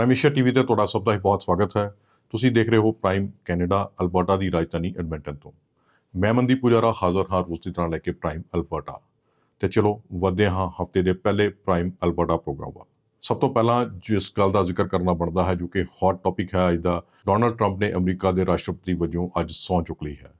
ਪ੍ਰਾਈਮੇਸ਼ੀਆ TV ਤੇ ਤੁਹਾਡਾ ਸਭ ਦਾ ਹੀ ਬਹੁਤ ਸਵਾਗਤ ਹੈ। ਤੁਸੀਂ ਦੇਖ ਰਹੇ ਹੋ ਪ੍ਰਾਈਮ ਕੈਨੇਡਾ ਅਲਬਰਟਾ ਦੀ ਰਾਜਧਾਨੀ ਐਡਮਿੰਟਨ ਤੋਂ। ਮੈਂ ਮਨਦੀਪ ਪੁਜਾਰਾ ਹਾਜ਼ਰ ਹਾਂ ਰੋਜ਼ ਦੀ ਤਰ੍ਹਾਂ ਲੈ ਕੇ ਪ੍ਰਾਈਮ ਅਲਬਰਟਾ ਤੇ ਚਲੋ ਵਧਦੇ ਹਾਂ ਹਫ਼ਤੇ ਦੇ ਪਹਿਲੇ ਪ੍ਰਾਈਮ ਅਲਬਰਟਾ ਪ੍ਰੋਗਰਾਮ ਵੱਲ। ਸਭ ਤੋਂ ਪਹਿਲਾਂ ਜਿਸ ਗੱਲ ਦਾ ਜ਼ਿਕਰ ਕਰਨਾ ਬਣਦਾ ਹੈ ਜੋ ਕਿ ਹੌਟ ਟੌਪਿਕ ਹੈ ਅੱਜ ਦਾ ਡੋਨਲਡ ਟਰੰਪ ਨੇ ਅਮਰੀਕਾ ਦੇ ਰਾਸ਼ਟਰਪਤੀ ਵਜੋਂ ਅੱਜ ਸਹੁੰ ਚੁੱਕ ਲਈ ਹੈ।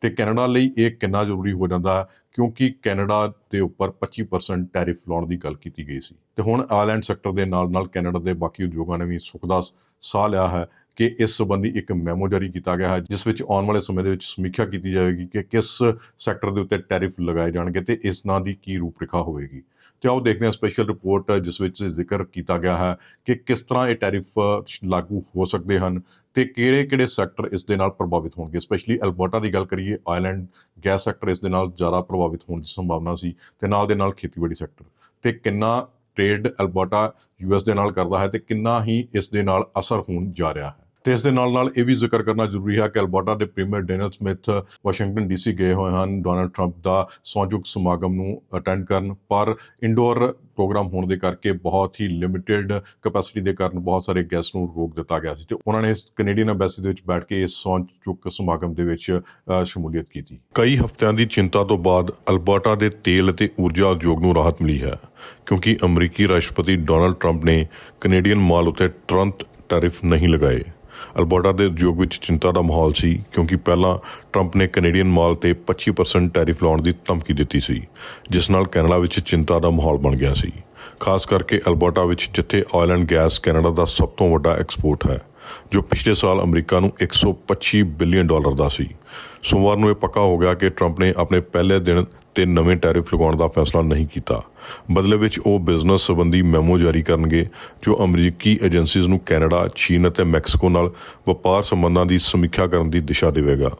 ਤੇ ਕੈਨੇਡਾ ਲਈ ਇਹ ਕਿੰਨਾ ਜ਼ਰੂਰੀ ਹੋ ਜਾਂਦਾ? ਹੈ ਕਿਉਂਕਿ ਕੈਨੇਡਾ ਦੇ ਉੱਪਰ 25% ਟੈਰਿਫ ਲਾਉਣ ਦੀ ਗੱਲ ਕੀਤੀ ਗਈ ਸੀ। ਤੇ ਹੁਣ ਆਇਰਲੈਂਡ ਸੈਕਟਰ ਦੇ ਨਾਲ ਨਾਲ ਕੈਨੇਡਾ ਦੇ ਬਾਕੀ ਉਦਯੋਗਾਂ ਨੇ ਵੀ ਸੁੱਖ ਦਾ ਸਾਹ ਲਿਆ ਹੈ ਕਿ ਇਸ ਸੰਬੰਧੀ ਇੱਕ ਮੈਮੋ ਜਾਰੀ ਕੀਤਾ ਗਿਆ ਹੈ, ਜਿਸ ਵਿੱਚ ਆਉਣ ਵਾਲੇ ਸਮੇਂ ਦੇ ਵਿੱਚ ਸਮੀਖਿਆ ਕੀਤੀ ਜਾਵੇਗੀ ਕਿ ਕਿਸ ਸੈਕਟਰ ਦੇ ਉੱਤੇ ਟੈਰਿਫ ਲਗਾਏ ਜਾਣਗੇ ਤੇ ਇਸ ਨਾਂ ਦੀ ਕੀ ਰੂਪਰੇਖਾ ਹੋਵੇਗੀ। ਤੇ ਆਓ ਦੇਖਦੇ ਹਾਂ ਸਪੈਸ਼ਲ ਰਿਪੋਰਟ ਜਿਸ ਵਿੱਚ ਜ਼ਿਕਰ ਕੀਤਾ ਗਿਆ ਹੈ ਕਿ ਕਿਸ ਤਰ੍ਹਾਂ ਇਹ ਟੈਰਿਫ ਲਾਗੂ ਹੋ ਸਕਦੇ ਹਨ ਤੇ ਕਿਹੜੇ-ਕਿਹੜੇ ਸੈਕਟਰ ਇਸ ਦੇ ਨਾਲ ਪ੍ਰਭਾਵਿਤ ਹੋਣਗੇ? ਸਪੈਸ਼ਲੀ ਅਲਬਰਟਾ ਦੀ ਗੱਲ ਕਰੀਏ ਆਇਲੈਂਡ ਗੈਸ ਸੈਕਟਰ ਇਸ ਦੇ ਨਾਲ ਜ਼ਿਆਦਾ ਪ੍ਰਭਾਵਿਤ ਹੋਣ ਦੀ ਸੰਭਾਵਨਾ ਸੀ ਤੇ ਨਾਲ ਦੇ ਨਾਲ ਖੇਤੀਬਾੜੀ ਸੈਕਟਰ ਤੇ ਕਿੰਨਾ ਟ੍ਰੇਡ ਅਲਬਰਟਾ ਯੂਐਸ ਦੇ ਨਾਲ ਕਰਦਾ ਹੈ ਤੇ ਕਿੰਨਾ ਹੀ ਇਸ ਦੇ ਨਾਲ ਅਸਰ ਹੋਣ ਜਾ ਰਿਹਾ ਹੈ। ਤੇ ਇਸ ਦੇ ਨਾਲ ਨਾਲ ਇਹ ਵੀ ਜ਼ਿਕਰ ਕਰਨਾ ਜ਼ਰੂਰੀ ਹੈ ਕਿ ਅਲਬਰਟਾ ਦੇ premier Danielle Smith Washington DC ਗਏ ਹੋਏ ਹਨ। ਡੋਨਲਡ ਟਰੰਪ ਦਾ ਸੌਂਚੁਕ ਸਮਾਗਮ ਨੂੰ ਅਟੈਂਡ ਕਰਨ, ਪਰ ਇੰਡੋਰ ਪ੍ਰੋਗਰਾਮ ਹੋਣ ਦੇ ਕਰਕੇ ਬਹੁਤ ਹੀ ਲਿਮਿਟਿਡ ਕੈਪੈਸਿਟੀ ਦੇ ਕਾਰਨ ਬਹੁਤ ਸਾਰੇ ਗੈਸਟ ਨੂੰ ਰੋਕ ਦਿੱਤਾ ਗਿਆ ਸੀ ਤੇ ਉਹਨਾਂ ਨੇ ਕੈਨੇਡੀਅਨ ਐਮਬੈਸੀ ਦੇ ਵਿੱਚ ਬੈਠ ਕੇ ਇਸ ਸੌਂਚੁਕ ਸਮਾਗਮ ਦੇ ਵਿੱਚ ਸ਼ਮੂਲੀਅਤ ਕੀਤੀ। ਕਈ ਹਫ਼ਤਿਆਂ ਦੀ ਚਿੰਤਾ ਤੋਂ ਬਾਅਦ ਅਲਬਰਟਾ ਦੇ ਤੇਲ ਅਤੇ ਊਰਜਾ ਉਦਯੋਗ ਨੂੰ ਰਾਹਤ ਮਿਲੀ ਹੈ, ਕਿਉਂਕਿ ਅਮਰੀਕੀ ਰਾਸ਼ਟਰਪਤੀ ਡੋਨਲਡ ਟਰੰਪ ਨੇ ਕੈਨੇਡੀਅਨ ਮਾਲ ਉੱਤੇ ਤੁਰੰਤ ਟੈਰਿਫ ਨਹੀਂ ਲਗਾਏ। ਅਲਬਰਟਾ ਦੇ ਉਦਯੋਗ ਵਿੱਚ ਚਿੰਤਾ ਦਾ ਮਾਹੌਲ ਸੀ, ਕਿਉਂਕਿ ਪਹਿਲਾਂ ਟਰੰਪ ਨੇ ਕੈਨੇਡੀਅਨ ਮਾਲ ਤੇ 25% ਟੈਰਿਫ ਲਾਉਣ ਦੀ ਧਮਕੀ ਦਿੱਤੀ ਸੀ, ਜਿਸ ਨਾਲ ਕੈਨੇਡਾ ਵਿੱਚ ਚਿੰਤਾ ਦਾ ਮਾਹੌਲ ਬਣ ਗਿਆ ਸੀ। ਖਾਸ ਕਰਕੇ ਅਲਬਰਟਾ ਵਿੱਚ, ਜਿੱਥੇ ਆਇਲ ਐਂਡ ਗੈਸ ਕੈਨੇਡਾ ਦਾ ਸਭ ਤੋਂ ਵੱਡਾ ਐਕਸਪੋਰਟ ਹੈ, ਜੋ ਪਿਛਲੇ ਸਾਲ ਅਮਰੀਕਾ ਨੂੰ 125 ਬਿਲੀਅਨ ਡਾਲਰ ਦਾ ਸੀ। ਸੋਮਵਾਰ ਨੂੰ ਇਹ ਪੱਕਾ ਹੋ ਗਿਆ ਕਿ ਟਰੰਪ ਨੇ ਆਪਣੇ ਪਹਿਲੇ ਦਿਨ ਤੇ ਨਵੇਂ ਟੈਰਿਫ ਲਗਾਉਣ ਦਾ ਫੈਸਲਾ ਨਹੀਂ ਕੀਤਾ। ਬਦਲੇ ਵਿੱਚ ਉਹ ਬਿਜ਼ਨਸ ਸੰਬੰਧੀ ਮੈਮੋ ਜਾਰੀ ਕਰਨਗੇ ਜੋ ਅਮਰੀਕੀ ਏਜੰਸੀਜ਼ ਨੂੰ ਕੈਨੇਡਾ, ਚੀਨ ਅਤੇ ਮੈਕਸੀਕੋ ਨਾਲ ਵਪਾਰ ਸੰਬੰਧਾਂ ਦੀ ਸਮੀਖਿਆ ਕਰਨ ਦੀ ਦਿਸ਼ਾ ਦੇਵੇਗਾ।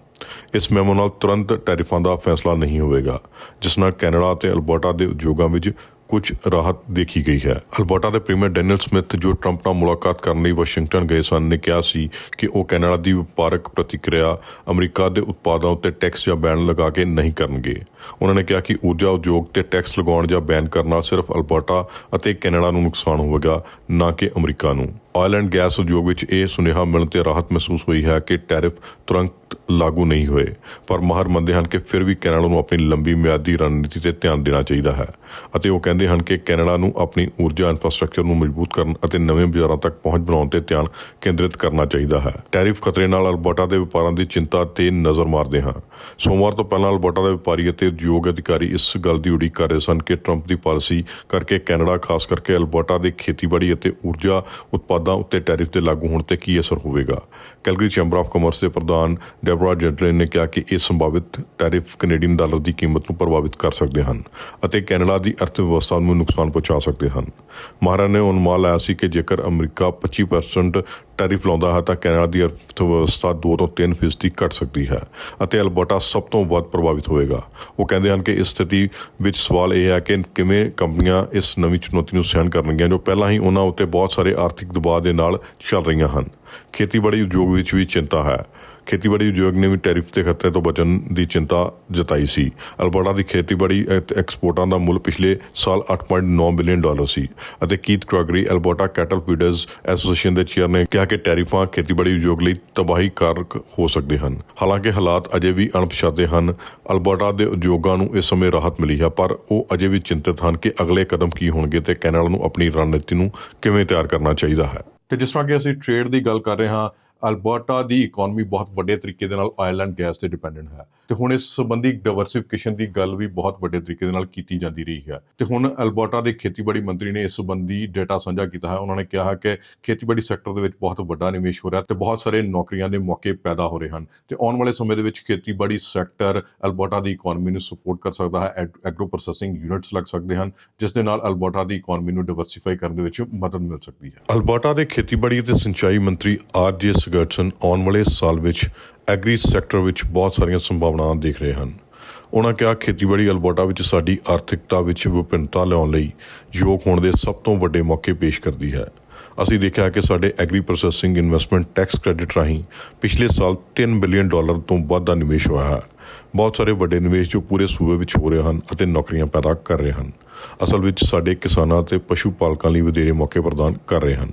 ਇਸ ਮੈਮੋ ਨਾਲ ਤੁਰੰਤ ਟੈਰਿਫਾਂ ਦਾ ਫੈਸਲਾ ਨਹੀਂ ਹੋਵੇਗਾ ਜਿਸ ਨਾਲ ਕੈਨੇਡਾ ਅਤੇ ਅਲਬਰਟਾ ਦੇ ਉਦਯੋਗਾਂ ਵਿੱਚ ਕੁਝ ਰਾਹਤ ਦੇਖੀ ਗਈ ਹੈ। ਅਲਬਰਟਾ ਦੇ ਪ੍ਰੀਮੀਅਰ ਡੈਨੀਅਲ ਸਮਿਥ, ਜੋ ਟਰੰਪ ਨਾਲ ਮੁਲਾਕਾਤ ਕਰਨ ਲਈ ਵਾਸ਼ਿੰਗਟਨ ਗਏ ਸਨ, ਨੇ ਕਿਹਾ ਸੀ ਕਿ ਉਹ ਕੈਨੇਡਾ ਦੀ ਵਪਾਰਕ ਪ੍ਰਤੀਕਿਰਿਆ ਅਮਰੀਕਾ ਦੇ ਉਤਪਾਦਾਂ ਉੱਤੇ ਟੈਕਸ ਜਾਂ ਬੈਨ ਲਗਾ ਕੇ ਨਹੀਂ ਕਰਨਗੇ। ਉਹਨਾਂ ਨੇ ਕਿਹਾ ਕਿ ਊਰਜਾ ਉਦਯੋਗ ਤੇ ਟੈਕਸ ਲਗਾਉਣ ਜਾਂ ਬੈਨ ਕਰਨਾ ਸਿਰਫ ਅਲਬਰਟਾ ਅਤੇ ਕੈਨੇਡਾ ਨੂੰ ਨੁਕਸਾਨ ਹੋਵੇਗਾ, ਨਾ ਕਿ ਅਮਰੀਕਾ ਨੂੰ। ਆਇਲ ਐਂਡ ਗੈਸ ਉਦਯੋਗ ਵਿੱਚ ਇਹ ਸੁਨੇਹਾ ਮਿਲਣ ਤੇ ਰਾਹਤ ਮਹਿਸੂਸ ਹੋਈ ਹੈ ਕਿ ਟੈਰਿਫ ਤੁਰੰਤ ਲਾਗੂ ਨਹੀਂ ਹੋਏ, ਪਰ ਮਾਹਰ ਮੰਨਦੇ ਹਨ ਕਿ ਫਿਰ ਵੀ ਕੈਨੇਡਾ ਨੂੰ ਆਪਣੀ ਲੰਬੀ ਮਿਆਦੀ ਰਣਨੀਤੀ ਤੇ ਧਿਆਨ ਦੇਣਾ ਚਾਹੀਦਾ ਹੈ ਅਤੇ ਉਹ ਕਹਿੰਦੇ ਹਨ ਕਿ ਕੈਨੇਡਾ ਨੂੰ ਆਪਣੀ ਊਰਜਾ ਇਨਫਰਾਸਟ੍ਰਕਚਰ ਨੂੰ ਮਜ਼ਬੂਤ ਕਰਨ ਅਤੇ ਨਵੇਂ ਬਾਜ਼ਾਰਾਂ ਤੱਕ ਪਹੁੰਚ ਬਣਾਉਣ ਤੇ ਧਿਆਨ ਕੇਂਦਰਿਤ ਕਰਨਾ ਚਾਹੀਦਾ ਹੈ। ਟੈਰਿਫ ਖਤਰੇ ਨਾਲ ਅਲਬਰਟਾ ਦੇ ਵਪਾਰਾਂ ਦੀ ਚਿੰਤਾ ਤੇ ਨਜ਼ਰ ਮਾਰਦੇ ਹਾਂ। ਸੋਮਵਾਰ ਤੋਂ ਪਹਿਲਾਂ ਅਲਬਰਟਾ ਦੇ ਵਪਾਰੀ ਅਤੇ ਉਦਯੋਗ ਅਧਿਕਾਰੀ ਇਸ ਗੱਲ ਦੀ ਉਡੀਕ ਕਰ ਰਹੇ ਸਨ ਕਿ ਟਰੰਪ ਦੀ ਪਾਲਿਸੀ ਕਰਕੇ ਕੈਨੇਡਾ, ਖਾਸ ਕਰਕੇ ਅਲਬਰਟਾ ਦੇ ਖੇਤੀਬਾੜੀ ਅਤੇ ਊਰਜਾ ਉਤਪਾਦ ਉੱਤੇ ਟੈਰਿਫ ਦੇ ਲਾਗੂ ਹੋਣ ਤੇ ਕੀ ਅਸਰ ਹੋਵੇਗਾ? ਕੈਲਗਰੀ ਚੈਂਬਰ ਆਫ ਕਾਮਰਸ ਦੇ ਪ੍ਰਧਾਨ ਡੈਬਰਾ ਜੈਂਟਲਿਨ ਨੇ ਕਿਹਾ ਕਿ ਇਹ ਸੰਭਾਵਿਤ ਟੈਰਿਫ ਕੈਨੇਡੀਅਨ ਡਾਲਰ ਦੀ ਕੀਮਤ ਨੂੰ ਪ੍ਰਭਾਵਿਤ ਕਰ ਸਕਦੇ ਹਨ ਅਤੇ ਕੈਨੇਡਾ ਦੀ ਅਰਥ ਵਿਵਸਥਾ ਨੂੰ ਨੁਕਸਾਨ ਪਹੁੰਚਾ ਸਕਦੇ ਹਨ। ਮਾਹਰਾਂ ਨੇ ਅਨੁਮਾਨ ਲਾਇਆ ਸੀ ਕਿ ਜੇਕਰ ਅਮਰੀਕਾ 25% ਟੈਰਿਫ ਲਾਉਂਦਾ ਹੈ ਤਾਂ ਕੈਨੇਡਾ ਦੀ ਅਰਥ ਵਿਵਸਥਾ 2 ਤੋਂ 3 ਫੀਸਦੀ ਘਟ ਸਕਦੀ ਹੈ ਅਤੇ ਅਲਬਰਟਾ ਸਭ ਤੋਂ ਵੱਧ ਪ੍ਰਭਾਵਿਤ ਹੋਵੇਗਾ। ਉਹ ਕਹਿੰਦੇ ਹਨ ਕਿ ਇਸ ਸਥਿਤੀ ਵਿੱਚ ਸਵਾਲ ਇਹ ਹੈ ਕਿ ਕਿਵੇਂ ਕੰਪਨੀਆਂ ਇਸ ਨਵੀਂ ਚੁਣੌਤੀ ਨੂੰ ਸਹਿਣ ਕਰਨਗੀਆਂ ਜੋ ਪਹਿਲਾਂ ਹੀ ਉਹਨਾਂ ਉੱਤੇ ਬਹੁਤ ਸਾਰੇ ਆਰਥਿਕ ਦਬਾਅ ਦੇ ਨਾਲ ਚੱਲ ਰਹੀਆਂ ਹਨ। ਖੇਤੀਬਾੜੀ ਉਦਯੋਗ ਵਿੱਚ ਵੀ ਚਿੰਤਾ ਹੈ। ਖੇਤੀਬਾੜੀ ਉਦਯੋਗ ਨੇ ਵੀ ਟੈਰਿਫ ਦੇ ਖਤਰੇ ਤੋਂ ਬਚਣ ਦੀ ਚਿੰਤਾ ਜਤਾਈ ਸੀ। ਅਲਬਰਟਾ ਦੀ ਖੇਤੀਬਾੜੀ ਐ- ਐਕਸਪੋਰਟਾਂ ਦਾ ਮੁੱਲ ਪਿਛਲੇ ਸਾਲ 8.9 ਬਿਲੀਅਨ ਡਾਲਰ ਸੀ ਅਤੇ ਕੀਥ ਕ੍ਰਾਗਰੀ ਅਲਬਰਟਾ ਕੈਟਲ ਫੀਡਰਸ ਐਸੋਸੀਏਸ਼ਨ ਦੇ ਚੇਅਰ ਨੇ ਕਿਹਾ ਕਿ ਟੈਰਿਫਾਂ ਖੇਤੀਬਾੜੀ ਉਦਯੋਗ ਲਈ ਤਬਾਹੀ ਕਾਰਕ ਹੋ ਸਕਦੇ ਹਨ। ਹਾਲਾਂਕਿ ਹਾਲਾਤ ਅਜੇ ਵੀ ਅਣਪਛਾਤੇ ਹਨ। ਅਲਬਰਟਾ ਦੇ ਉਦਯੋਗਾਂ ਨੂੰ ਇਸ ਸਮੇਂ ਰਾਹਤ ਮਿਲੀ ਹੈ, ਪਰ ਉਹ ਅਜੇ ਵੀ ਚਿੰਤਤ ਹਨ ਕਿ ਅਗਲੇ ਕਦਮ ਕੀ ਹੋਣਗੇ ਤੇ ਕੈਨੇਡਾ ਨੂੰ ਆਪਣੀ ਰਣਨੀਤੀ ਨੂੰ ਕਿਵੇਂ ਤਿਆਰ ਕਰਨਾ ਚਾਹੀਦਾ ਹੈ। ਤੇ ਜਿਸ ਤਰ੍ਹਾਂ ਕਿ ਅਸੀਂ ਟ੍ਰੇਡ ਦੀ ਗੱਲ ਕਰ ਰਹੇ ਹਾਂ ਅਲਬਰਟਾ ਦੀ ਇਕਨੋਮੀ ਬਹੁਤ ਵੱਡੇ ਤਰੀਕੇ ਦੇ ਨਾਲ ਆਇਲ ਐਂਡ ਗੈਸ ਤੇ ਡਿਪੈਂਡੈਂਟ ਹੈ। ਤੇ ਹੁਣ ਇਸ ਸੰਬੰਧੀ ਡਾਈਵਰਸਿਫਿਕੇਸ਼ਨ ਦੀ ਗੱਲ ਵੀ ਬਹੁਤ ਵੱਡੇ ਤਰੀਕੇ ਦੇ ਨਾਲ ਕੀਤੀ ਜਾਂਦੀ ਰਹੀ ਹੈ। ਤੇ ਹੁਣ ਅਲਬਰਟਾ ਦੇ ਖੇਤੀਬਾੜੀ ਮੰਤਰੀ ਨੇ ਇਸ ਸੰਬੰਧੀ ਡਾਟਾ ਸਾਂਝਾ ਕੀਤਾ ਹੈ। ਉਹਨਾਂ ਨੇ ਕਿਹਾ ਹੈ ਕਿ ਖੇਤੀਬਾੜੀ ਸੈਕਟਰ ਦੇ ਵਿੱਚ ਬਹੁਤ ਵੱਡਾ ਨਿਵੇਸ਼ ਹੋ ਰਿਹਾ ਤੇ ਬਹੁਤ ਸਾਰੇ ਨੌਕਰੀਆਂ ਦੇ ਮੌਕੇ ਪੈਦਾ ਹੋ ਰਹੇ ਹਨ। ਤੇ ਆਉਣ ਵਾਲੇ ਸਮੇਂ ਦੇ ਵਿੱਚ ਖੇਤੀਬਾੜੀ ਸੈਕਟਰ ਅਲਬਰਟਾ ਦੀ ਇਕਨੋਮੀ ਨੂੰ ਸਪੋਰਟ ਕਰ ਸਕਦਾ ਹੈ। ਐਗਰੋ ਪ੍ਰੋਸੈਸਿੰਗ ਯੂਨਿਟਸ ਲੱਗ ਸਕਦੇ ਹਨ, ਜਿਸ ਦੇ ਨਾਲ ਅਲਬਰਟਾ ਦੀ ਇਕਨੋਮੀ ਨੂੰ ਡਾਈਵਰਸਿਫਾਈ ਕਰਨ ਦੇ ਵਿੱਚ ਮਦਦ ਮਿਲ ਸਕਦੀ ਹੈ। ਅਲਬਰਟਾ ਦੇ ਖੇਤੀਬਾੜੀ ਅਤੇ ਸਿੰਚਾਈ ਮੰਤਰੀ ਆਰ ਜੇ ਸਗਰਟਸਨ ਆਉਣ ਵਾਲੇ ਸਾਲ ਵਿੱਚ ਐਗਰੀ ਸੈਕਟਰ ਵਿੱਚ ਬਹੁਤ ਸਾਰੀਆਂ ਸੰਭਾਵਨਾਵਾਂ ਦੇਖ ਰਹੇ ਹਨ। ਉਹਨਾਂ ਕਿਹਾ, ਖੇਤੀਬਾੜੀ ਅਲਬਰਟਾ ਵਿੱਚ ਸਾਡੀ ਆਰਥਿਕਤਾ ਵਿੱਚ ਵਿਭਿੰਨਤਾ ਲਿਆਉਣ ਲਈ ਯੋਗ ਹੋਣ ਦੇ ਸਭ ਤੋਂ ਵੱਡੇ ਮੌਕੇ ਪੇਸ਼ ਕਰਦੀ ਹੈ। ਅਸੀਂ ਦੇਖਿਆ ਕਿ ਸਾਡੇ agri processing investment tax credit ਰਾਹੀਂ ਪਿਛਲੇ ਸਾਲ 3 ਬਿਲੀਅਨ ਡਾਲਰ ਤੋਂ ਵੱਧ ਦਾ ਨਿਵੇਸ਼ ਹੋਇਆ ਹੈ। ਬਹੁਤ ਸਾਰੇ ਵੱਡੇ ਨਿਵੇਸ਼ ਜੋ ਪੂਰੇ ਸੂਬੇ ਵਿੱਚ ਹੋ ਰਹੇ ਹਨ ਅਤੇ ਨੌਕਰੀਆਂ ਪੈਦਾ ਕਰ ਰਹੇ ਹਨ। ਅਸਲ ਵਿੱਚ ਸਾਡੇ ਕਿਸਾਨਾਂ ਅਤੇ ਪਸ਼ੂ ਪਾਲਕਾਂ ਲਈ ਵਧੇਰੇ ਮੌਕੇ ਪ੍ਰਦਾਨ ਕਰ ਰਹੇ ਹਨ।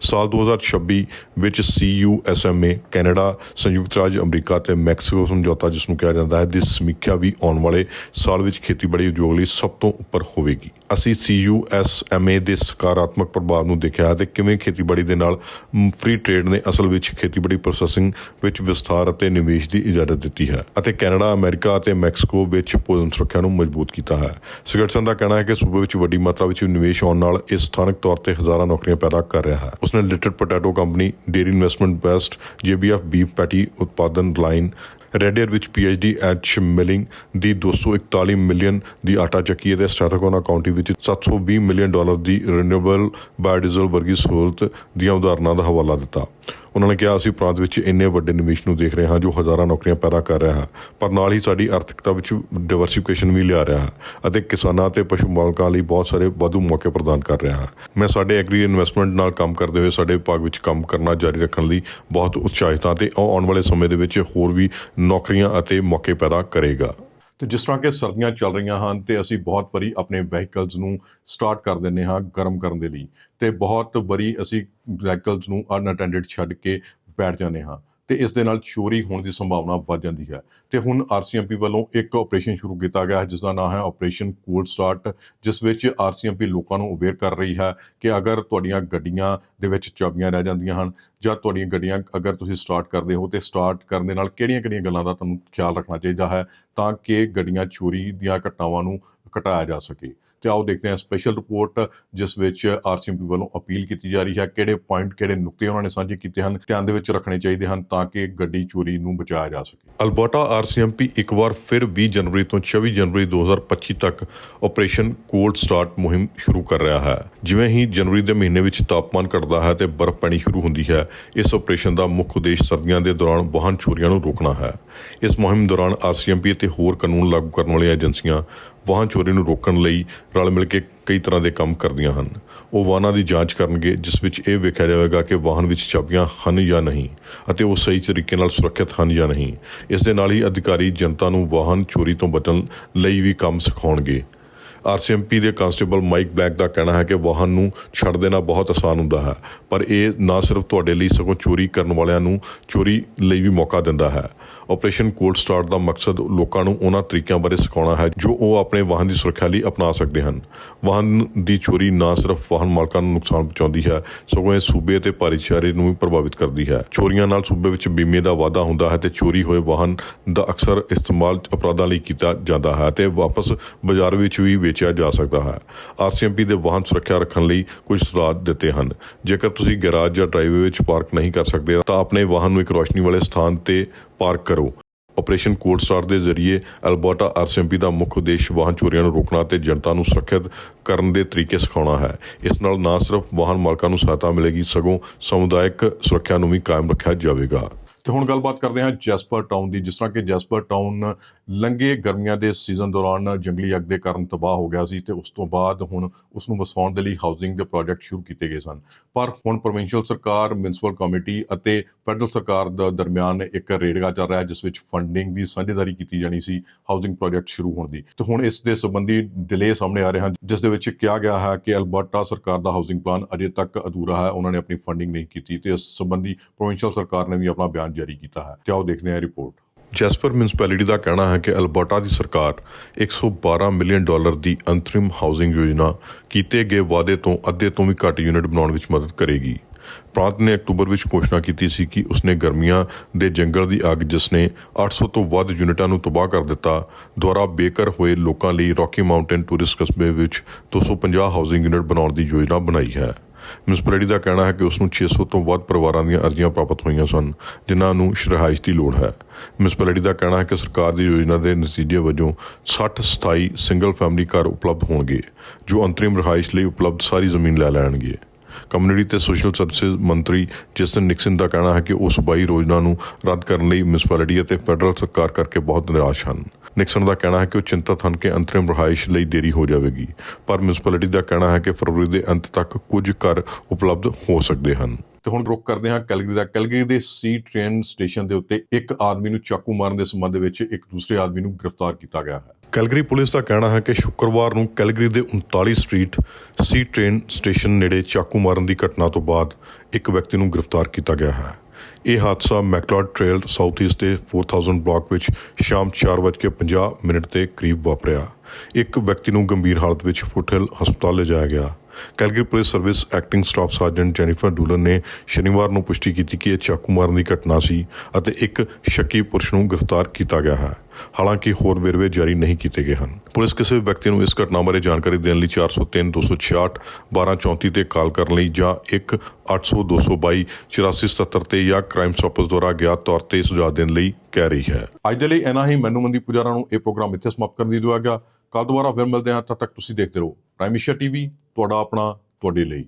ਸਾਲ 2026 ਵਿੱਚ CUSMA ਕੈਨੇਡਾ, ਸੰਯੁਕਤ ਰਾਜ ਅਮਰੀਕਾ ਤੇ ਮੈਕਸੀਕੋ ਸਮਝੌਤਾ, ਜਿਸ ਨੂੰ ਕਿਹਾ ਜਾਂਦਾ ਹੈ, ਦੀ ਸਮੀਖਿਆ ਵੀ ਆਉਣ ਵਾਲੇ ਸਾਲ ਵਿੱਚ ਖੇਤੀਬਾੜੀ ਉਦਯੋਗ ਲਈ ਸਭ ਤੋਂ ਉੱਪਰ ਹੋਵੇਗੀ। ਅਸੀਂ CUSMA ਦੇ ਸਕਾਰਾਤਮਕ ਪ੍ਰਭਾਵ ਨੂੰ ਦੇਖਿਆ ਹੈ ਤੇ ਕਿਵੇਂ ਖੇਤੀਬਾੜੀ ਦੇ ਨਾਲ ਫ੍ਰੀ ਟ੍ਰੇਡ ਨੇ ਅਸਲ ਵਿੱਚ ਖੇਤੀਬਾੜੀ ਪ੍ਰੋਸੈਸਿੰਗ ਵਿੱਚ ਵਿਸਥਾਰ ਅਤੇ ਨਿਵੇਸ਼ ਦੀ ਇਜਾਜ਼ਤ ਦਿੱਤੀ ਹੈ ਅਤੇ ਕੈਨੇਡਾ, ਅਮਰੀਕਾ ਅਤੇ ਮੈਕਸੀਕੋ ਵਿੱਚ ਭੋਜਨ ਸੁਰੱਖਿਆ ਨੂੰ ਮਜ਼ਬੂਤ ਕੀਤਾ ਹੈ। ਸਿਗਰਟਸਨ ਦਾ ਕਹਿਣਾ ਹੈ ਕਿ ਸੂਬੇ ਵਿੱਚ ਵੱਡੀ ਮਾਤਰਾ ਵਿੱਚ ਨਿਵੇਸ਼ ਆਉਣ ਨਾਲ ਇਹ ਸਥਾਨਕ ਤੌਰ ਤੇ ਹਜ਼ਾਰਾਂ ਨੌਕਰੀਆਂ ਪੈਦਾ ਕਰ ਰਿਹਾ ਹੈ। ਉਸਨੇ little potato company dairy investment best, GBF, beef patty ਉਤਪਾਦਨ ਲਾਈਨ ਰੈਡੀਅਰ ਵਿੱਚ ਪੀਐਚਡੀ ਐਚ ਮਿਲਿੰਗ ਦੀ 241 ਮਿਲੀਅਨ ਦੀ ਆਟਾ ਚੱਕੀ ਅਤੇ ਸਟ੍ਰੈਥਾਗੋਨਾ ਕਾਉਂਟੀ ਵਿੱਚ 720 ਮਿਲੀਅਨ ਡਾਲਰ ਦੀ ਰੀਨਿਊਏਬਲ ਬਾਇਓਡੀਜ਼ਲ ਵਰਗੀ ਸਹੂਲਤ ਦੀਆਂ ਉਦਾਹਰਨਾਂ ਦਾ ਹਵਾਲਾ ਦਿੱਤਾ। ਉਹਨਾਂ ਨੇ ਕਿਹਾ, ਅਸੀਂ ਪ੍ਰਾਂਤ ਵਿੱਚ ਇੰਨੇ ਵੱਡੇ ਨਿਵੇਸ਼ ਨੂੰ ਦੇਖ ਰਹੇ ਹਾਂ ਜੋ ਹਜ਼ਾਰਾਂ ਨੌਕਰੀਆਂ ਪੈਦਾ ਕਰ ਰਿਹਾ ਹੈ, ਪਰ ਨਾਲ ਹੀ ਸਾਡੀ ਆਰਥਿਕਤਾ ਵਿੱਚ ਡਿਵਰਸਿਫਿਕੇਸ਼ਨ ਵੀ ਲਿਆ ਰਿਹਾ ਹੈ ਅਤੇ ਕਿਸਾਨਾਂ ਤੇ ਪਸ਼ੂ ਪਾਲਕਾਂ ਲਈ ਬਹੁਤ ਸਾਰੇ ਵਾਧੂ ਮੌਕੇ ਪ੍ਰਦਾਨ ਕਰ ਰਿਹਾ ਹੈ। ਮੈਂ ਸਾਡੇ ਐਗਰੀ ਇਨਵੈਸਟਮੈਂਟ ਨਾਲ ਕੰਮ ਕਰਦੇ ਹੋਏ ਸਾਡੇ ਵਿਭਾਗ ਵਿੱਚ ਕੰਮ ਕਰਨਾ ਜਾਰੀ ਰੱਖਣ ਲਈ ਬਹੁਤ ਉਤਸ਼ਾਹਿਤ ਹਾਂ ਤੇ ਉਹ ਆਉਣ ਵਾਲੇ ਸਮੇਂ ਦੇ ਵਿੱਚ ਹੋਰ ਵੀ ਨੌਕਰੀਆਂ ਅਤੇ ਮੌਕੇ ਪੈਦਾ ਕਰੇਗਾ। ਤੇ ਜਿਸ ਤਰ੍ਹਾਂ ਕਿ ਸਰਦੀਆਂ ਚੱਲ ਰਹੀਆਂ ਹਨ ਤੇ ਅਸੀਂ ਬਹੁਤ ਵਾਰੀ ਆਪਣੇ ਵਹੀਕਲਸ ਨੂੰ ਸਟਾਰਟ ਕਰ ਦਿੰਦੇ ਹਾਂ ਗਰਮ ਕਰਨ ਦੇ ਲਈ ਤੇ ਬਹੁਤ ਵਾਰੀ ਅਸੀਂ ਵਹੀਕਲਸ ਨੂੰ ਅਨਅਟੈਂਡਡ ਛੱਡ ਕੇ ਬੈਠ ਜਾਂਦੇ ਹਾਂ। ਤੇ ਇਸ ਦੇ ਨਾਲ ਚੋਰੀ ਹੋਣ ਦੀ ਸੰਭਾਵਨਾ ਵੱਧ ਜਾਂਦੀ ਹੈ। ਤੇ ਹੁਣ ਆਰਸੀਐਮਪੀ ਵੱਲੋਂ ਇੱਕ ਆਪਰੇਸ਼ਨ ਸ਼ੁਰੂ ਕੀਤਾ ਗਿਆ ਹੈ ਜਿਸ ਦਾ ਨਾਮ ਹੈ ਆਪਰੇਸ਼ਨ ਕੋਲਡ ਸਟਾਰਟ ਜਿਸ ਵਿੱਚ ਆਰਸੀਐਮਪੀ ਲੋਕਾਂ ਨੂੰ ਅਵੇਅਰ ਕਰ ਰਹੀ ਹੈ ਕਿ ਅਗਰ ਤੁਹਾਡੀਆਂ ਗੱਡੀਆਂ ਦੇ ਵਿੱਚ ਚਾਬੀਆਂ ਰਹਿ ਜਾਂਦੀਆਂ ਹਨ ਜਾਂ ਤੁਹਾਡੀਆਂ ਗੱਡੀਆਂ ਅਗਰ ਤੁਸੀਂ ਸਟਾਰਟ ਕਰਦੇ ਹੋ ਤੇ ਸਟਾਰਟ ਕਰਨ ਦੇ ਨਾਲ ਕਿਹੜੀਆਂ-ਕਿਹੜੀਆਂ ਗੱਲਾਂ ਦਾ ਤੁਹਾਨੂੰ ਖਿਆਲ ਰੱਖਣਾ ਚਾਹੀਦਾ ਹੈ ਤਾਂ ਕਿ ਗੱਡੀਆਂ ਚੋਰੀ ਦੀਆਂ ਘਟਨਾਵਾਂ ਨੂੰ ਘਟਾਇਆ ਜਾ ਸਕੇ। ਤੇ ਆਓ ਦੇਖਦੇ ਹਾਂ ਸਪੈਸ਼ਲ ਰਿਪੋਰਟ ਜਿਸ ਵਿੱਚ ਆਰਸੀਐਮਪੀ ਵੱਲੋਂ ਅਪੀਲ ਕੀਤੀ ਜਾ ਰਹੀ ਹੈ, ਕਿਹੜੇ ਪੁਆਇੰਟ ਕਿਹੜੇ ਨੁਕਤੇ ਉਹਨਾਂ ਨੇ ਸਾਂਝੇ ਕੀਤੇ ਹਨ, ਧਿਆਨ ਦੇ ਵਿੱਚ ਰੱਖਣੇ ਚਾਹੀਦੇ ਹਨ ਤਾਂ ਕਿ ਗੱਡੀ ਚੋਰੀ ਨੂੰ ਬਚਾਇਆ ਜਾ ਸਕੇ। ਅਲਬਰਟਾ ਆਰਸੀਐਮਪੀ ਇੱਕ ਵਾਰ ਫਿਰ 20 ਜਨਵਰੀ ਤੋਂ 24 ਜਨਵਰੀ 2025 ਤੱਕ ਆਪਰੇਸ਼ਨ ਕੋਲਡ ਸਟਾਰਟ ਮੁਹਿੰਮ ਸ਼ੁਰੂ ਕਰ ਰਿਹਾ ਹੈ। ਜਿਵੇਂ ਹੀ ਜਨਵਰੀ ਦੇ ਮਹੀਨੇ ਵਿੱਚ ਤਾਪਮਾਨ ਘਟਦਾ ਹੈ ਤੇ ਬਰਫ਼ ਪੈਣੀ ਸ਼ੁਰੂ ਹੁੰਦੀ ਹੈ, ਇਸ ਆਪਰੇਸ਼ਨ ਦਾ ਮੁੱਖ ਉਦੇਸ਼ ਸਰਦੀਆਂ ਦੇ ਦੌਰਾਨ ਵਾਹਨ ਚੋਰੀਆਂ ਨੂੰ ਰੋਕਣਾ ਹੈ। ਇਸ ਮੁਹਿੰਮ ਦੌਰਾਨ ਆਰਸੀਐਮਪੀ ਅਤੇ ਹੋਰ ਕਾਨੂੰਨ ਲਾਗੂ ਕਰਨ ਵਾਲੀਆਂ ਏਜੰਸੀਆਂ ਵਾਹਨ ਚੋਰੀ ਨੂੰ ਰੋਕਣ ਲਈ ਰਲ ਮਿਲ ਕੇ ਕਈ ਤਰ੍ਹਾਂ ਦੇ ਕੰਮ ਕਰਦੀਆਂ ਹਨ। ਉਹ ਵਾਹਨਾਂ ਦੀ ਜਾਂਚ ਕਰਨਗੇ, ਜਿਸ ਵਿੱਚ ਇਹ ਵੇਖਿਆ ਜਾਵੇਗਾ ਕਿ ਵਾਹਨ ਵਿੱਚ ਚਾਬੀਆਂ ਹਨ ਜਾਂ ਨਹੀਂ ਅਤੇ ਉਹ ਸਹੀ ਤਰੀਕੇ ਨਾਲ ਸੁਰੱਖਿਅਤ ਹਨ ਜਾਂ ਨਹੀਂ। ਇਸ ਦੇ ਨਾਲ ਹੀ ਅਧਿਕਾਰੀ ਜਨਤਾ ਨੂੰ ਵਾਹਨ ਚੋਰੀ ਤੋਂ ਬਚਣ ਲਈ ਵੀ ਕੰਮ ਸਿਖਾਉਣਗੇ। ਆਰਸੀਐਮਪੀ ਦੇ ਕਾਂਸਟੇਬਲ ਮਾਈਕ ਬਲੈਕ ਦਾ ਕਹਿਣਾ ਹੈ ਕਿ ਵਾਹਨ ਨੂੰ ਛੱਡ ਦੇਣਾ ਬਹੁਤ ਆਸਾਨ ਹੁੰਦਾ ਹੈ, ਪਰ ਇਹ ਨਾ ਸਿਰਫ ਤੁਹਾਡੇ ਲਈ ਸਗੋਂ ਚੋਰੀ ਕਰਨ ਵਾਲਿਆਂ ਨੂੰ ਚੋਰੀ ਲਈ ਵੀ ਮੌਕਾ ਦਿੰਦਾ ਹੈ। ਆਪਰੇਸ਼ਨ ਕੋਲਡ ਸਟਾਰਟ ਦਾ ਮਕਸਦ ਲੋਕਾਂ ਨੂੰ ਉਹਨਾਂ ਤਰੀਕਿਆਂ ਬਾਰੇ ਸਿਖਾਉਣਾ ਹੈ ਜੋ ਉਹ ਆਪਣੇ ਵਾਹਨ ਦੀ ਸੁਰੱਖਿਆ ਲਈ ਅਪਣਾ ਸਕਦੇ ਹਨ। ਵਾਹਨ ਦੀ ਚੋਰੀ ਨਾ ਸਿਰਫ ਵਾਹਨ ਮਾਲਕਾਂ ਨੂੰ ਨੁਕਸਾਨ ਪਹੁੰਚਾਉਂਦੀ ਹੈ, ਸਗੋਂ ਇਹ ਸੂਬੇ ਤੇ ਭਾਈਚਾਰੇ ਨੂੰ ਵੀ ਪ੍ਰਭਾਵਿਤ ਕਰਦੀ ਹੈ। ਚੋਰੀਆਂ ਨਾਲ ਸੂਬੇ ਵਿੱਚ ਬੀਮੇ ਦਾ ਵਾਧਾ ਹੁੰਦਾ ਹੈ ਤੇ ਚੋਰੀ ਹੋਏ ਵਾਹਨ ਦਾ ਅਕਸਰ ਇਸਤੇਮਾਲ ਅਪਰਾਧਾਂ ਲਈ ਕੀਤਾ ਜਾਂਦਾ ਹੈ ਤੇ ਵਾਪਸ ਬਾਜ਼ਾਰ ਵਿੱਚ ਵੀ ਵੇਚਿਆ ਜਾ ਸਕਦਾ ਹੈ। ਆਰਸੀਐਮਪੀ ਦੇ ਵਾਹਨ ਸੁਰੱਖਿਆ ਰੱਖਣ ਲਈ ਕੁਝ ਸੁਝਾਅ ਦਿੱਤੇ ਹਨ। ਜੇਕਰ ਤੁਸੀਂ ਗੈਰਾਜ ਜਾਂ ਡਰਾਈਵੇ ਵਿੱਚ ਪਾਰਕ ਨਹੀਂ ਕਰ ਸਕਦੇ, ਤਾਂ ਆਪਣੇ ਵਾਹਨ ਨੂੰ ਇੱਕ ਰੋਸ਼ਨੀ ਵਾਲੇ ਸਥਾਨ ਤੇ ਪਾਰਕ ਕਰੋ। ਆਪਰੇਸ਼ਨ ਕੋਡ ਸਟਾਰ ਦੇ ਜ਼ਰੀਏ ਅਲਬਰਟਾ ਆਰਸੀਐਮਪੀ ਦਾ ਮੁੱਖ ਉਦੇਸ਼ ਵਾਹਨ ਚੋਰੀਆਂ ਨੂੰ ਰੋਕਣਾ ਤੇ ਜਨਤਾ ਨੂੰ ਸੁਰੱਖਿਅਤ ਕਰਨ ਦੇ ਤਰੀਕੇ ਸਿਖਾਉਣਾ ਹੈ। ਇਸ ਨਾਲ ਨਾ ਸਿਰਫ ਵਾਹਨ ਮਾਲਕਾਂ ਨੂੰ ਸਹਾਇਤਾ ਮਿਲੇਗੀ, ਸਗੋਂ ਸਮੁਦਾਇਕ ਸੁਰੱਖਿਆ ਨੂੰ ਵੀ ਕਾਇਮ ਰੱਖਿਆ ਜਾਵੇਗਾ। ਤੇ ਹੁਣ ਗੱਲਬਾਤ ਕਰਦੇ ਹਾਂ ਜੈਸਪਰ ਟਾਊਨ ਦੀ, ਜਿਸ ਤਰ੍ਹਾਂ ਕਿ ਜੈਸਪਰ ਟਾਊਨ ਲੰਗੇ ਗਰਮੀਆਂ ਦੇ ਸੀਜ਼ਨ ਦੌਰਾਨ ਜੰਗਲੀ ਅੱਗ ਦੇ ਕਾਰਨ ਤਬਾਹ ਹੋ ਗਿਆ ਸੀ ਤੇ ਉਸ ਤੋਂ ਬਾਅਦ ਹੁਣ ਉਸ ਨੂੰ ਵਸਾਉਣ ਦੇ ਲਈ ਹਾਊਸਿੰਗ ਦੇ ਪ੍ਰੋਜੈਕਟ ਸ਼ੁਰੂ ਕੀਤੇ ਗਏ ਸਨ। ਪਰ ਹੁਣ ਪ੍ਰੋਵਿੰਸ਼ੀਅਲ ਸਰਕਾਰ ਮਿਊਨਿਸਪਲ ਕਮੇਟੀ ਅਤੇ ਫੈਡਰਲ ਸਰਕਾਰ ਦੇ ਦਰਮਿਆਨ ਇੱਕ ਰੇੜਗਾ ਚੱਲ ਰਿਹਾ ਹੈ ਜਿਸ ਵਿੱਚ ਫੰਡਿੰਗ ਦੀ ਸਾਂਝੇਦਾਰੀ ਕੀਤੀ ਜਾਣੀ ਸੀ ਹਾਊਸਿੰਗ ਪ੍ਰੋਜੈਕਟ ਸ਼ੁਰੂ ਹੋਣ ਦੀ। ਤੇ ਹੁਣ ਇਸ ਦੇ ਸੰਬੰਧੀ ਡਿਲੇ ਸਾਹਮਣੇ ਆ ਰਹੇ ਹਨ, ਜਿਸ ਦੇ ਵਿੱਚ ਕਿਹਾ ਗਿਆ ਹੈ ਕਿ ਅਲਬਰਟਾ ਸਰਕਾਰ ਦਾ ਹਾਊਸਿੰਗ ਪਲਾਨ ਅਜੇ ਤੱਕ ਅਧੂਰਾ ਹੈ, ਉਹਨਾਂ ਨੇ ਆਪਣੀ ਫੰਡਿੰਗ ਨਹੀਂ ਕੀਤੀ ਤੇ ਇਸ ਸੰਬੰਧੀ ਪ੍ਰੋਵਿੰਸ਼ੀਅਲ ਸਰਕਾਰ ਨੇ ਵੀ ਆਪਣਾ ਬਿਆਨ ਜਾਰੀ ਕੀਤਾ ਹੈ। ਤੇ ਆਓ ਦੇਖਦੇ ਹਾਂ ਰਿਪੋਰਟ ਜੈਸਪਰ ਮਿਊਨਿਸਪੈਲਿਟੀ ਦਾ ਕਹਿਣਾ ਹੈ ਕਿ ਅਲਬਰਟਾ ਦੀ ਸਰਕਾਰ 112 ਮਿਲੀਅਨ ਡਾਲਰ ਦੀ ਅੰਤਰਿਮ ਹਾਊਸਿੰਗ ਯੋਜਨਾ ਕੀਤੇ ਗਏ ਵਾਅਦੇ ਤੋਂ ਅੱਧੇ ਤੋਂ ਵੀ ਘੱਟ ਯੂਨਿਟ ਬਣਾਉਣ ਵਿੱਚ ਮਦਦ ਕਰੇਗੀ। ਪ੍ਰਾਂਤ ਨੇ ਅਕਤੂਬਰ ਵਿੱਚ ਘੋਸ਼ਣਾ ਕੀਤੀ ਸੀ ਕਿ ਉਸਨੇ ਗਰਮੀਆਂ ਦੇ ਜੰਗਲ ਦੀ ਅੱਗ ਜਿਸ ਨੇ 800 ਤੋਂ ਵੱਧ ਯੂਨਿਟਾਂ ਨੂੰ ਤਬਾਹ ਕਰ ਦਿੱਤਾ, ਦੁਆਰਾ ਬੇਕਰ ਹੋਏ ਲੋਕਾਂ ਲਈ ਰੌਕੀ ਮਾਊਂਟੇਨ ਟੂਰਿਸਟ ਕਸਬੇ ਵਿੱਚ 250 ਹਾਊਸਿੰਗ ਯੂਨਿਟ ਬਣਾਉਣ ਦੀ ਯੋਜਨਾ ਬਣਾਈ ਹੈ। ਮਿਊਨਿਸਪੈਲਿਟੀ ਦਾ ਕਹਿਣਾ ਹੈ ਕਿ ਉਸ ਨੂੰ 600 ਤੋਂ ਵੱਧ ਪਰਿਵਾਰਾਂ ਦੀਆਂ ਅਰਜ਼ੀਆਂ ਪ੍ਰਾਪਤ ਹੋਈਆਂ ਸਨ, ਜਿਨ੍ਹਾਂ ਨੂੰ ਰਿਹਾਇਸ਼ ਦੀ ਲੋੜ ਹੈ। ਮਿਊਨਿਸਪੈਲਿਟੀ ਦਾ ਕਹਿਣਾ ਹੈ ਕਿ ਸਰਕਾਰ ਦੀ ਯੋਜਨਾ ਦੇ ਨਤੀਜੇ ਵਜੋਂ 60 ਸਥਾਈ ਸਿੰਗਲ ਫੈਮਿਲੀ ਘਰ ਉਪਲਬਧ ਹੋਣਗੇ, ਜੋ ਅੰਤਰਿਮ ਰਿਹਾਇਸ਼ ਲਈ ਉਪਲਬਧ ਸਾਰੀ ਜ਼ਮੀਨ ਲੈ ਲੈਣਗੇ। ਕਮਿਊਨਿਟੀ ਤੇ ਸੋਸ਼ਲ ਸਰਵਿਸਿਜ਼ ਮੰਤਰੀ ਜਸਟਨ ਨਿਕਸਨ ਦਾ ਕਹਿਣਾ ਹੈ ਕਿ ਉਸ ਸੂਬਾਈ ਯੋਜਨਾ ਨੂੰ ਰੱਦ ਕਰਨ ਲਈ ਮਿਊਨਿਸਪੈਲਿਟੀ ਅਤੇ ਫੈਡਰਲ ਸਰਕਾਰ ਕਰਕੇ ਬਹੁਤ ਨਿਰਾਸ਼ ਹਨ। ਨਿਕਸਨ ਦਾ ਕਹਿਣਾ ਹੈ ਕਿ ਉਹ ਚਿੰਤਤ ਹਨ ਕਿ ਅੰਤਰਿਮ ਰਿਹਾਇਸ਼ ਲਈ ਦੇਰੀ ਹੋ ਜਾਵੇਗੀ। ਪਰ ਮਿਊਨਿਸਪੈਲਿਟੀ ਦਾ ਕਹਿਣਾ ਹੈ ਕਿ ਫਰਵਰੀ ਦੇ ਅੰਤ ਤੱਕ ਕੁਝ ਘਰ ਉਪਲਬਧ ਹੋ ਸਕਦੇ ਹਨ। ਤੇ ਹੁਣ ਰੁਕ ਕਰਦੇ ਹਾਂ ਕੈਲਗਰੀ ਦਾ। ਕੈਲਗਰੀ ਦੇ ਸੀ ਟ੍ਰੇਨ ਸਟੇਸ਼ਨ ਦੇ ਉੱਤੇ ਇੱਕ ਆਦਮੀ ਨੂੰ ਚਾਕੂ ਮਾਰਨ ਦੇ ਸੰਬੰਧ ਵਿੱਚ ਇੱਕ ਦੂਸਰੇ ਆਦਮੀ ਨੂੰ ਗ੍ਰਿਫਤਾਰ ਕੀਤਾ ਗਿਆ ਹੈ। ਕੈਲਗਰੀ ਪੁਲਿਸ ਦਾ ਕਹਿਣਾ ਹੈ ਕਿ ਸ਼ੁੱਕਰਵਾਰ ਨੂੰ ਕੈਲਗਰੀ ਦੇ 39 ਸਟਰੀਟ ਸੀ ਟ੍ਰੇਨ ਸਟੇਸ਼ਨ ਨੇੜੇ ਚਾਕੂ ਮਾਰਨ ਦੀ ਘਟਨਾ ਤੋਂ ਬਾਅਦ ਇੱਕ ਵਿਅਕਤੀ ਨੂੰ ਗ੍ਰਿਫਤਾਰ ਕੀਤਾ ਗਿਆ ਹੈ। ਇਹ ਹਾਦਸਾ ਮੈਕਲਾਡ ਟ੍ਰੇਲ ਸਾਊਥ ਈਸਟ ਦੇ 4000 ਬਲਾਕ ਵਿੱਚ ਸ਼ਾਮ 4:50 ਮਿੰਟ ਦੇ ਕਰੀਬ ਵਾਪਰਿਆ। ਇੱਕ ਵਿਅਕਤੀ ਨੂੰ ਗੰਭੀਰ ਹਾਲਤ ਵਿੱਚ ਫੁੱਟਹਿਲ ਹਸਪਤਾਲ ਲਿਜਾਇਆ ਗਿਆ। Calgary police service acting staff sergeant Jennifer Doolan ਨੇ ਸ਼ਨੀਵਾਰ ਨੂੰ ਪੁਸ਼ਟੀ ਕੀਤੀ ਕਿ ਇਹ ਚਾਕੂ ਮਾਰਨ ਦੀ ਘਟਨਾ ਸੀ ਅਤੇ ਇੱਕ ਸ਼ੱਕੀ ਪੁਰਸ਼ ਨੂੰ ਗ੍ਰਿਫਤਾਰ ਕੀਤਾ ਗਿਆ ਹੈ। ਹਾਲਾਂਕਿ ਹੋਰ ਵੇਰਵੇ ਜਾਰੀ ਨਹੀਂ ਕੀਤੇ ਗਏ ਹਨ। ਪੁਲਿਸ ਕਿਸੇ ਵੀ ਵਿਅਕਤੀ ਨੂੰ ਇਸ ਘਟਨਾ ਬਾਰੇ ਜਾਣਕਾਰੀ ਦੇਣ ਲਈ 403 266 1234 ਤੇ ਕਾਲ ਕਰਨ ਲਈ ਜਾਂ 1 800 222 8477 ਤੇ ਜਾਂ ਕ੍ਰਾਈਮ ਸਟਾਪਰਸ ਦੁਆਰਾ ਗਿਆਤ ਤੌਰ ਤੇ ਸੁਝਾਅ ਦੇਣ ਲਈ ਕਹਿ ਰਹੀ ਹੈ। ਅੱਜ ਦੇ ਲਈ ਇਨਾ ਹੀ। ਮੈਨੂੰ ਮੰਦੀ ਪੁਜਾਰਾ ਨੂੰ ਇਹ ਪ੍ਰੋਗਰਾਮ ਇੱਥੇ ਸਮਾਪਤ ਕਰਨ ਦੀ ਦੁਆ ਕੱਲ ਦੁਬਾਰਾ ਫਿਰ ਮਿਲਦੇ ਹਾਂ। ਤਦ ਤੱਕ ਤੁਸੀਂ ਦੇਖਦੇ ਰਹੋ। ਪ੍ਰਾਈਮ ਏਸ਼ੀਆ ਟੀਵੀ ਤੁਹਾਡਾ ਆਪਣਾ ਤੁਹਾਡੇ ਲਈ।